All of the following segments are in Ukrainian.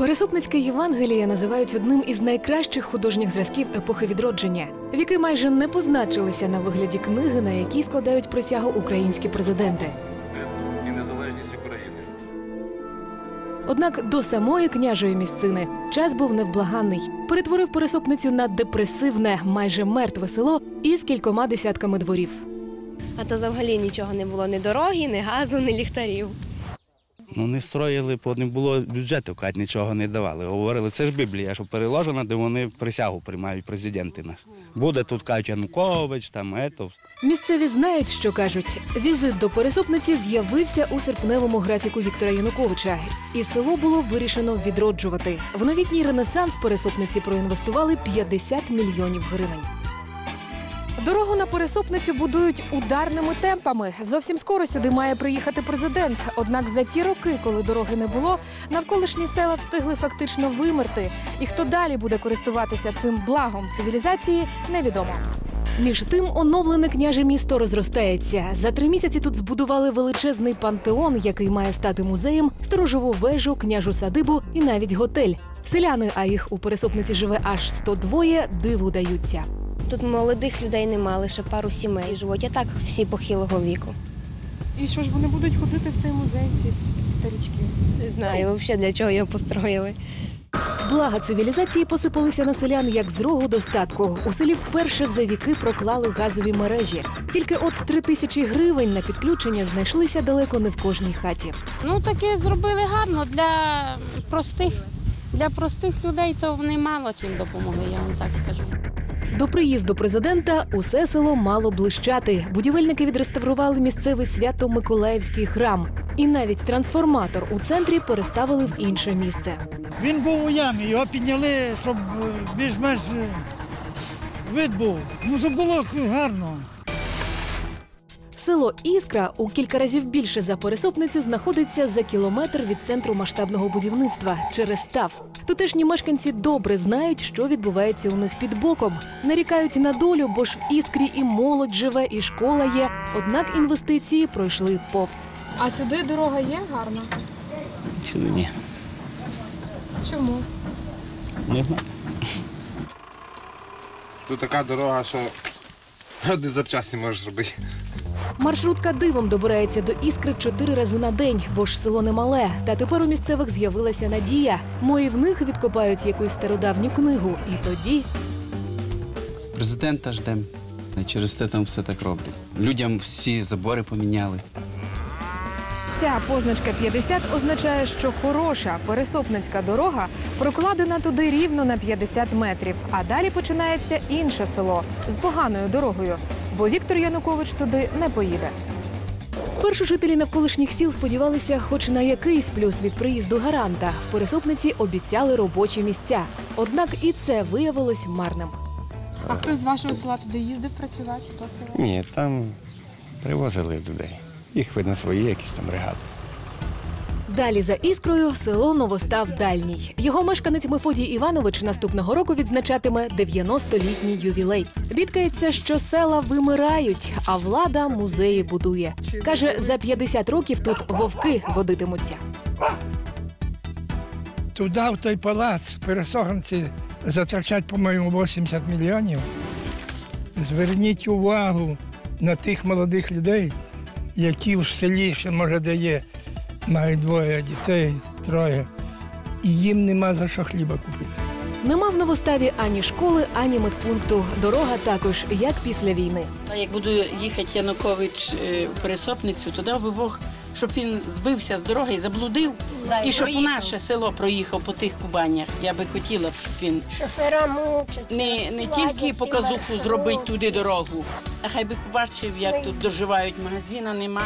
Пересопницьке Євангеліє називають одним із найкращих художніх зразків епохи відродження, віки майже не позначилися на вигляді книги, на якій складають присягу українські президенти. і незалежність України. Однак до самої княжої місцини час був невблаганний. Перетворив пересопницю на депресивне, майже мертве село із кількома десятками дворів. А то взагалі нічого не було, ні дороги, ні газу, ні ліхтарів. Ну не строїли, не було бюджету, кать нічого не давали. Говорили, це ж Біблія, що переложена, де вони присягу приймають президенти наші. Буде тут кажуть Янукович, там ето. Місцеві знають, що кажуть. Візит до пересопниці з'явився у серпневому графіку Віктора Януковича, і село було вирішено відроджувати. В новітній ренесанс пересопниці проінвестували 50 мільйонів гривень. Дорогу на пересопницю будують ударними темпами. Зовсім скоро сюди має приїхати президент. Однак за ті роки, коли дороги не було, навколишні села встигли фактично вимерти. І хто далі буде користуватися цим благом цивілізації, невідомо. Між тим, оновлене княже місто розростається. За три місяці тут збудували величезний пантеон, який має стати музеєм, сторожову вежу, княжу садибу і навіть готель. Селяни, а їх у пересопниці живе аж 102, диву даються. Тут молодих людей нема, лише пару сімей живуть, а так всі похилого віку. І що ж вони будуть ходити в цей музей, ці старічки? Не знаю взагалі для чого його построїли. Блага цивілізації посипалися на селян як з рогу достатку. У селі вперше за віки проклали газові мережі. Тільки от три тисячі гривень на підключення знайшлися далеко не в кожній хаті. Ну таке зробили гарно для простих. Для простих людей то вони мало чим допомогли, я вам так скажу. До приїзду президента усе село мало блищати. Будівельники відреставрували місцевий свято-миколаївський храм. І навіть трансформатор у центрі переставили в інше місце. Він був у ямі, його підняли, щоб е, більш-менш е, вид був. Ну, щоб було гарно. Село Іскра у кілька разів більше за пересопницю знаходиться за кілометр від центру масштабного будівництва через став. Тутешні мешканці добре знають, що відбувається у них під боком. Нарікають на долю, бо ж в іскрі і молодь живе, і школа є. Однак інвестиції пройшли повз. А сюди дорога є гарна? Сюди ні. Чому? Не знаю. Тут така дорога, що один запчасті можеш робити. Маршрутка дивом добирається до іскри чотири рази на день, бо ж село немале. Та тепер у місцевих з'явилася надія. Мої в них відкопають якусь стародавню книгу, і тоді Президента ждемо. Через те там все так роблять. Людям всі забори поміняли. Ця позначка 50 означає, що хороша пересопницька дорога прокладена туди рівно на 50 метрів. А далі починається інше село з поганою дорогою, бо Віктор Янукович туди не поїде. Спершу жителі навколишніх сіл сподівалися, хоч на якийсь плюс від приїзду гаранта. В пересупниці обіцяли робочі місця. Однак і це виявилось марним. А хтось з вашого села туди їздив працювати? Хто село? Ні, там привозили людей. Їх видно свої якісь там бригади. Далі за іскрою село Новостав Дальній. Його мешканець Мефодій Іванович наступного року відзначатиме 90-літній ювілей. Бідкається, що села вимирають, а влада музеї будує. Каже, за 50 років тут вовки водитимуться. Туди, в той палац, пересоханці, затрачать, по-моєму, 80 мільйонів. Зверніть увагу на тих молодих людей, які в селі, ще може де є, мають двоє дітей, троє, і їм нема за що хліба купити. Нема в Новоставі ані школи, ані медпункту. Дорога також, як після війни. А як буде їхати Янукович е, в пересопницю, то дав би Бог, щоб він збився з дороги і заблудив, і щоб у наше село проїхав по тих кубанях. Я би хотіла б, щоб він Шофера мучаться. не, не тільки показуху зробить туди дорогу, а хай би побачив, як тут доживають магазина, нема.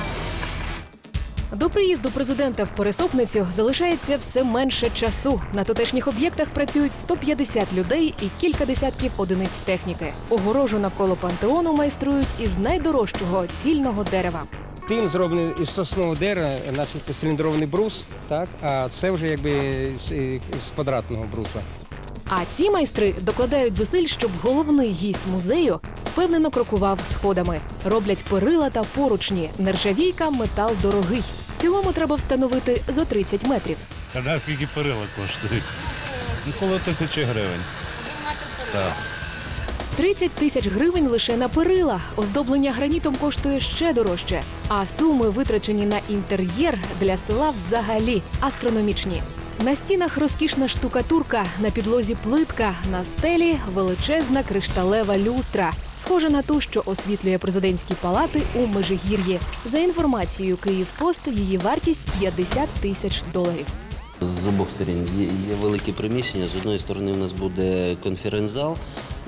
До приїзду президента в пересопницю залишається все менше часу. На тутешніх об'єктах працюють 150 людей і кілька десятків одиниць техніки. Огорожу навколо пантеону майструють із найдорожчого цільного дерева. Тим зроблений із соснового дерева, начебто циліндрований брус, так, а це вже якби з, з квадратного бруса. А ці майстри докладають зусиль, щоб головний гість музею впевнено крокував сходами. Роблять перила та поручні. Нержавійка метал дорогий. В цілому треба встановити зо 30 метрів. А скільки перила коштують? Ну, коло тисячі гривень. Так. 30 тисяч гривень лише на перила. Оздоблення гранітом коштує ще дорожче. А суми, витрачені на інтер'єр для села, взагалі астрономічні. На стінах розкішна штукатурка, на підлозі плитка, на стелі величезна кришталева люстра, схожа на ту, що освітлює президентські палати у Межигір'ї. За інформацією Київпост, її вартість 50 тисяч доларів. З обох сторін є, велике приміщення. З одної сторони у нас буде конференц-зал,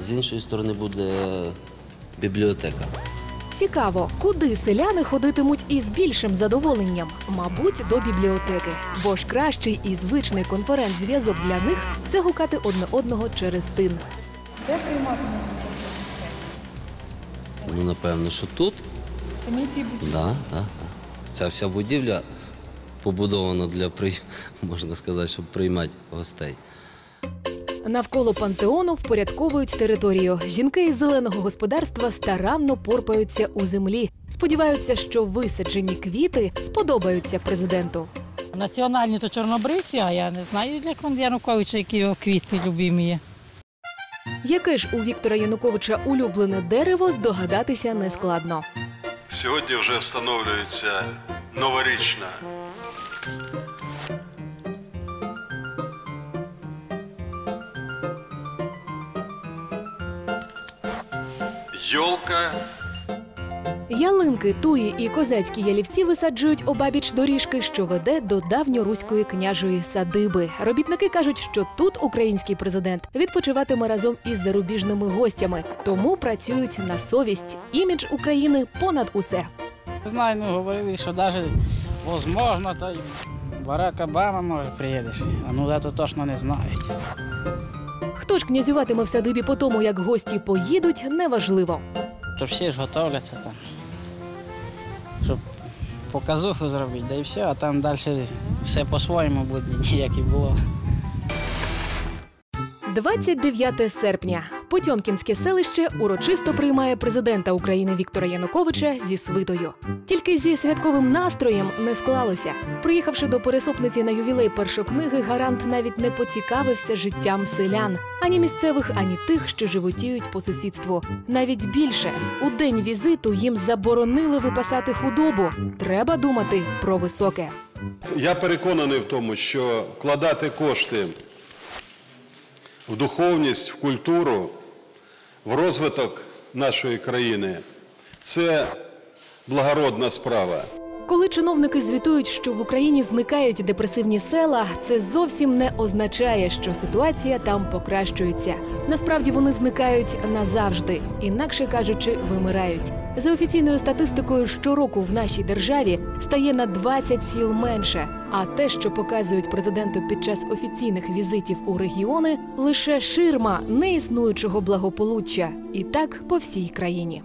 з іншої сторони буде бібліотека. Цікаво, куди селяни ходитимуть із більшим задоволенням? Мабуть, до бібліотеки. Бо ж кращий і звичний конференц-зв'язок для них це гукати одне одного через тин. Де прийматимуть взагалі гостей? Ну, напевно, що тут. Самі ці будівлі? Да, да, да. Ця вся будівля побудована для прий... можна сказати, щоб приймати гостей. Навколо пантеону впорядковують територію. Жінки із зеленого господарства старанно порпаються у землі. Сподіваються, що висаджені квіти сподобаються президенту. Національні то чорнобривці, а я не знаю для Януковича, які його квіти любимі є. Яке ж у Віктора Януковича улюблене дерево здогадатися нескладно. Сьогодні вже встановлюється новорічна йолка. Ялинки, туї і козацькі ялівці висаджують обабіч доріжки, що веде до давньоруської княжої садиби. Робітники кажуть, що тут український президент відпочиватиме разом із зарубіжними гостями, тому працюють на совість. Імідж України понад усе. Знаю, ну говорили, що навіть можливо, то й Барак Обама може приїдеш. А ну де то точно не знають. Хто ж князюватиме в садибі по тому, як гості поїдуть, неважливо. То всі ж готовляться там, щоб показуху зробити, да і все, а там далі все по-своєму буде, ніяк і було. 29 серпня. Потьомкінське селище урочисто приймає президента України Віктора Януковича зі свитою. Тільки зі святковим настроєм не склалося. Приїхавши до пересопниці на ювілей першокниги, гарант навіть не поцікавився життям селян, ані місцевих, ані тих, що животіють по сусідству. Навіть більше у день візиту їм заборонили випасати худобу. Треба думати про високе. Я переконаний в тому, що вкладати кошти в духовність, в культуру, в розвиток нашої країни це благородна справа. Коли чиновники звітують, що в Україні зникають депресивні села, це зовсім не означає, що ситуація там покращується. Насправді вони зникають назавжди, інакше кажучи, вимирають. За офіційною статистикою, щороку в нашій державі стає на 20 сіл менше. А те, що показують президенту під час офіційних візитів у регіони, лише ширма неіснуючого благополуччя, і так по всій країні.